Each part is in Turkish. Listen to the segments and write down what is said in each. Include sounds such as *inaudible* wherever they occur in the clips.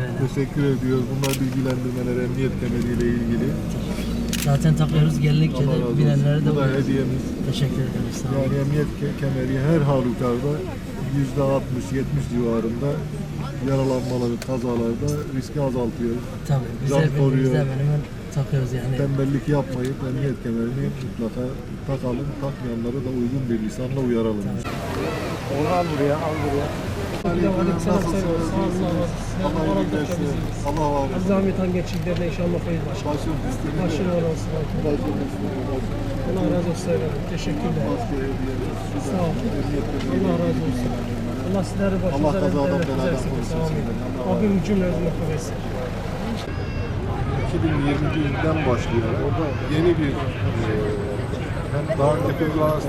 Teşekkür ediyoruz. Bunlar bilgilendirmeler emniyet kemeriyle ilgili. Zaten takıyoruz geldikçe Allah razı de olsun. bilenlere de Bu da hediyemiz. Teşekkür ederiz. Sağ olun. Yani emniyet ke- kemeri her halükarda yüzde 60-70 civarında yaralanmaları, kazalarda riski azaltıyor. Tabii biz Can her koruyor. birbirimizde hemen hemen takıyoruz yani. Tembellik yapmayıp emniyet kemerini mutlaka takalım. Takmayanları da uygun bir lisanla uyaralım. Onu al buraya, al buraya. Nasılsınız? Allah iyilik versin. Allah var olsun. Zahmetan geçiklerine inşallah hayır başkanım. Başım üstüne. Başın olsun. Başım üstüne. Allah razı olsun efendim. Teşekkürler. Sağ olun. Allah razı olsun. Allah sizleri Allah başınıza kazadan devletinize beladan korusun. Allah Rabbim cümlenizi mutlu etsin. 2021'den başlıyor. Yeni bir e, daha önceki uygulanan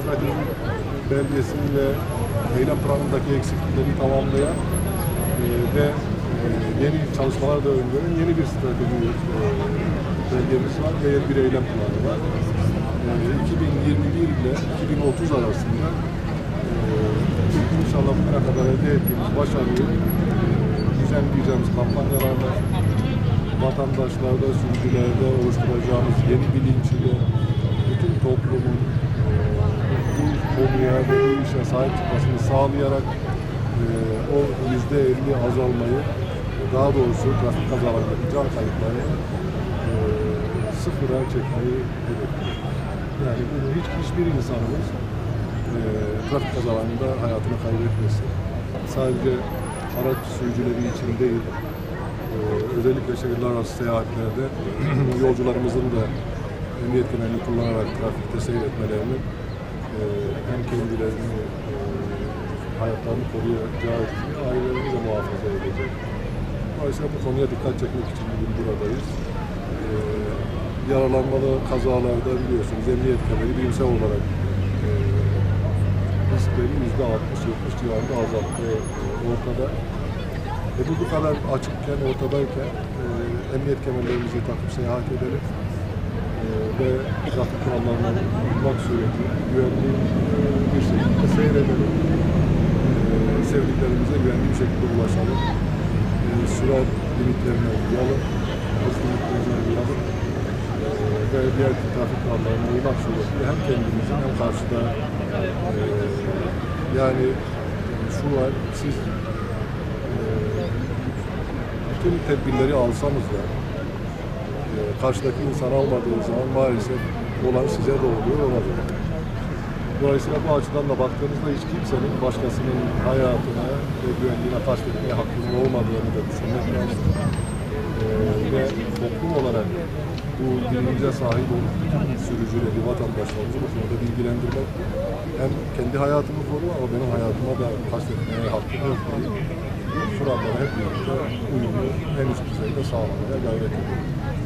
belgesi ve eylem planındaki eksiklikleri tamamlayan e, ve e, yeni çalışmalar da öngören yeni bir strateji e, belgemiz var ve bir eylem planı var. E, 2021 ile 2030 arasında e, inşallah bugüne kadar elde ettiğimiz başarıyı e, düzenleyeceğimiz kampanyalarla vatandaşlarda, sürücülerde oluşturacağımız yeni bilinç bütün toplumun e, ve bu işe sahip çıkmasını sağlayarak e, o yüzde elli azalmayı daha doğrusu trafik kazalarındaki can kayıplarını e, sıfıra çekmeyi hedefliyoruz. Yani hiç hiçbir insanımız e, trafik kazalarında hayatını kaybetmesin. Sadece araç sürücüleri için değil, ee, özellikle şehirler arası seyahatlerde *clears throat* yolcularımızın da emniyet kemerini kullanarak trafikte seyretmelerini e, hem kendilerini e, hayatlarını koruyacağı gibi ailelerini de muhafaza edecek. Dolayısıyla bu konuya dikkat çekmek için bugün buradayız. E, yaralanmalı kazalarda biliyorsunuz emniyet kemeri bilimsel olarak e, riskleri yüzde 60-70 civarında azalttığı e, ortada. E bu bu kadar açıkken, ortadayken e, emniyet kemerlerimizi takıp seyahat edelim e, ve trafik kurallarına uymak suretiyle güvenli e, bir şekilde seyredelim. E, sevdiklerimize güvenli bir şekilde ulaşalım. E, sürat limitlerine uyalım, hız limitlerine uyalım. E, ve diğer trafik kurallarına uymak suretiyle hem kendimizin hem karşıda e, yani şu var, siz bütün tedbirleri alsanız da e, karşıdaki insan almadığı zaman maalesef olan size de oluyor olabilir. Dolayısıyla bu açıdan da baktığınızda hiç kimsenin başkasının hayatına ve güvenliğine kastetmeye hakkının olmadığını da düşünmek lazım. E, ve toplum olarak bu bilince sahip olup bütün sürücüleri, vatandaşlarımızı bu konuda bilgilendirmek hem kendi hayatımı koruma ama benim hayatıma da kastetmeye hakkım yok diye kurallara hep birlikte uyumu en üst düzeyde sağlamaya gayret ediyoruz.